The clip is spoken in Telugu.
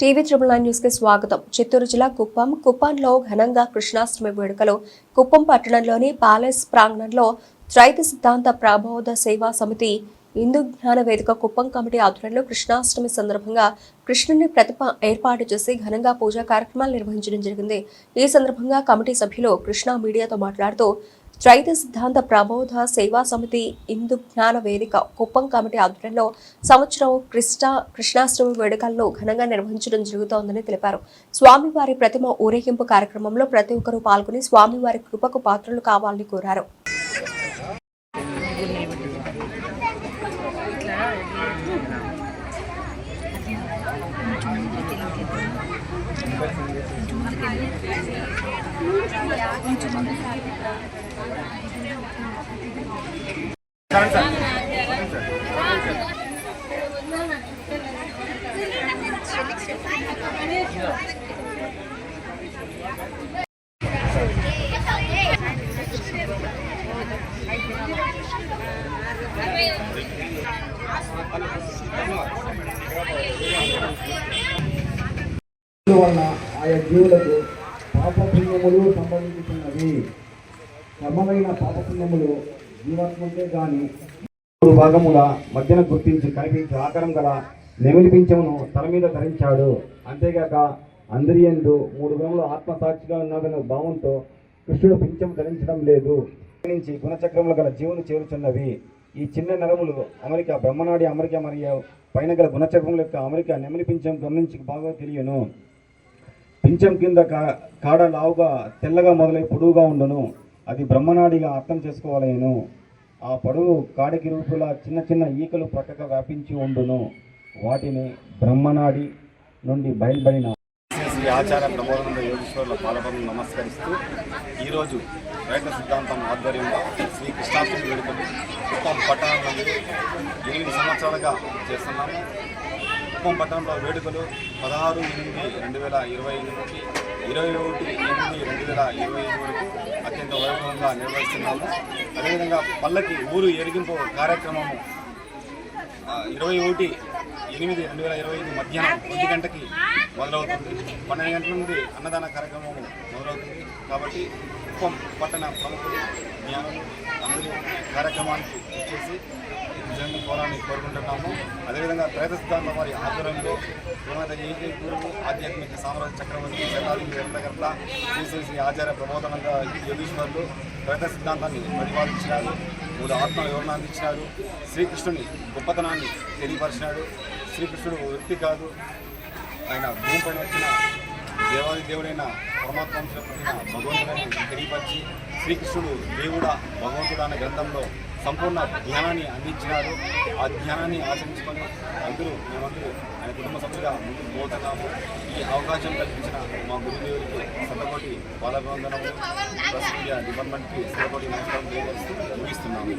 టీవీ త్రిబుల్ నైన్ న్యూస్కి స్వాగతం. చిత్తూరు జిల్లా కుప్పం. కుప్పంలో ఘనంగా కృష్ణాష్టమి వేడుకలు. కుప్పం పట్టణంలోని ప్యాలెస్ ప్రాంగణంలో త్రైత సిద్ధాంత ప్రాబోధ సేవా సమితి హిందూ జ్ఞాన వేదిక కుప్పం కమిటీ ఆధ్వర్యంలో కృష్ణాష్టమి సందర్భంగా కృష్ణుని ప్రతిభ ఏర్పాటు చేసి ఘనంగా పూజా కార్యక్రమాలు నిర్వహించడం జరిగింది. ఈ సందర్భంగా కమిటీ సభ్యులు కృష్ణ మీడియాతో మాట్లాడుతూ ద్వైత సిద్ధాంత ప్రబోధ సేవా సమితి హిందూ జ్ఞాన వేదిక కుప్పం కమిటీ ఆధ్వర్యంలో సంవత్సరం కృష్ణ కృష్ణాష్టమి వేడుకలను ఘనంగా నిర్వహించడం జరుగుతోందని తెలిపారు. స్వామివారి ప్రతిమ ఊరేగింపు కార్యక్రమంలో ప్రతి ఒక్కరూ పాల్గొని స్వామివారి కృపకు పాత్రలు కావాలని కోరారు. వలన ఆయా జీవులకు పాపపుణ్యములు సంబంధించినవి క్రమమైన పాపపుణ్యములు జీవాత్మకే గాని మూడు భాగముల మధ్యన గుర్తించి కనిపించి ఆకారం గల నెమిలిపించమును తల మీద ధరించాడు. అంతేగాక అందరి ఎందు మూడు గ్రములు ఆత్మసాక్షిగా ఉన్నదనే భావంతో కృష్ణుడు పింఛము ధరించడం లేదు. నుంచి గుణచక్రములు గల జీవులు చేరుచున్నవి. ఈ చిన్న నరములు అమెరికా బ్రహ్మనాడి అమెరికా మరియు పైన గల గుణచక్రముల యొక్క అమెరికా నెమలి పింఛం గమనించి బాగా తెలియను. పింఛం కింద కా- కాడ లావుగా తెల్లగా మొదలై పొడువుగా ఉండును. అది బ్రహ్మనాడిగా అర్థం చేసుకోవాలను. ఆ పడుగు కాడికి రూపుల చిన్న చిన్న ఈకలు ప్రక్కగా వ్యాపించి ఉండును. వాటిని బ్రహ్మనాడి నుండి బయలుబడిన శ్రీ ఆచార ప్రబోధన యోగేశ్వరుల పాలపను నమస్కరిస్తూ ఈరోజు రైతు సిద్ధాంతం ఆధ్వర్యంలో శ్రీ కృష్ణాష్టమి వేడుకలు కుప్పం పట్టణంలో ఎనిమిది సంవత్సరాలుగా చేస్తున్నాము. కుప్పం పట్టణంలో వేడుకలు పదహారు ఎనిమిది రెండు వేల ఇరవై ఐదు ఇరవై ఒకటి ఎనిమిది రెండు వేల ఇరవై ఐదు వరకు అత్యంత వైభవంగా నిర్వహిస్తున్నాము. అదేవిధంగా పల్లకి ఊరు ఎరిగింపు కార్యక్రమము ఇరవై ఒకటి ఎనిమిది రెండు వేల ఇరవై ఐదు మధ్యాహ్నం ఒంటి గంటకి మొదలవుతుంది. పన్నెండు గంటల నుండి అన్నదాన కార్యక్రమం మొదలవుతుంది. కాబట్టి కుప్పం పట్టణ ప్రముఖులు జ్ఞానం అందరూ కార్యక్రమానికి వచ్చేసి విజయాన్ని కోరాలని కోరుకుంటున్నాము. అదేవిధంగా త్రైత సిద్ధాంతం వారి ఆధ్వర్యంలో శ్రీమత జయజయ గురువు ఆధ్యాత్మిక సామ్రాజ్య చక్రవర్తి శతాధిపతి గ్రంథకర్త శ్రీ శ్రీ శ్రీ ఆచార్య ప్రబోధనంగా యోగీశ్వరులు త్రైత సిద్ధాంతాన్ని ప్రతిపాదించినారు మూడు ఆత్మ వివరణ అందించినారు శ్రీకృష్ణుని గొప్పతనాన్ని తెలియపరిచినాడు. శ్రీకృష్ణుడు వ్యక్తి కాదు. ఆయన భూమిపైన వచ్చిన దేవాది దేవుడైన పరమాత్మ వంశంలో భగవంతుడని తెలియపరిచి శ్రీకృష్ణుడు దేవుడా భగవంతుడు అనే గ్రంథంలో సంపూర్ణ జ్ఞానాన్ని అందించినారు. ఆ జ్ఞానాన్ని ఆచరించుకొని అందరూ మేమందరూ ఆయన కుటుంబ సభ్యులుగా ముందుకు పోతున్నాము. ఈ అవకాశం కల్పించిన మా గురుదేవుడికి సతకోటి బాలబంధనము ప్రస్తుత డిపార్ట్మెంట్కి సతకోటి నమస్కారం తెలియజేస్తూ ముగిస్తున్నాము.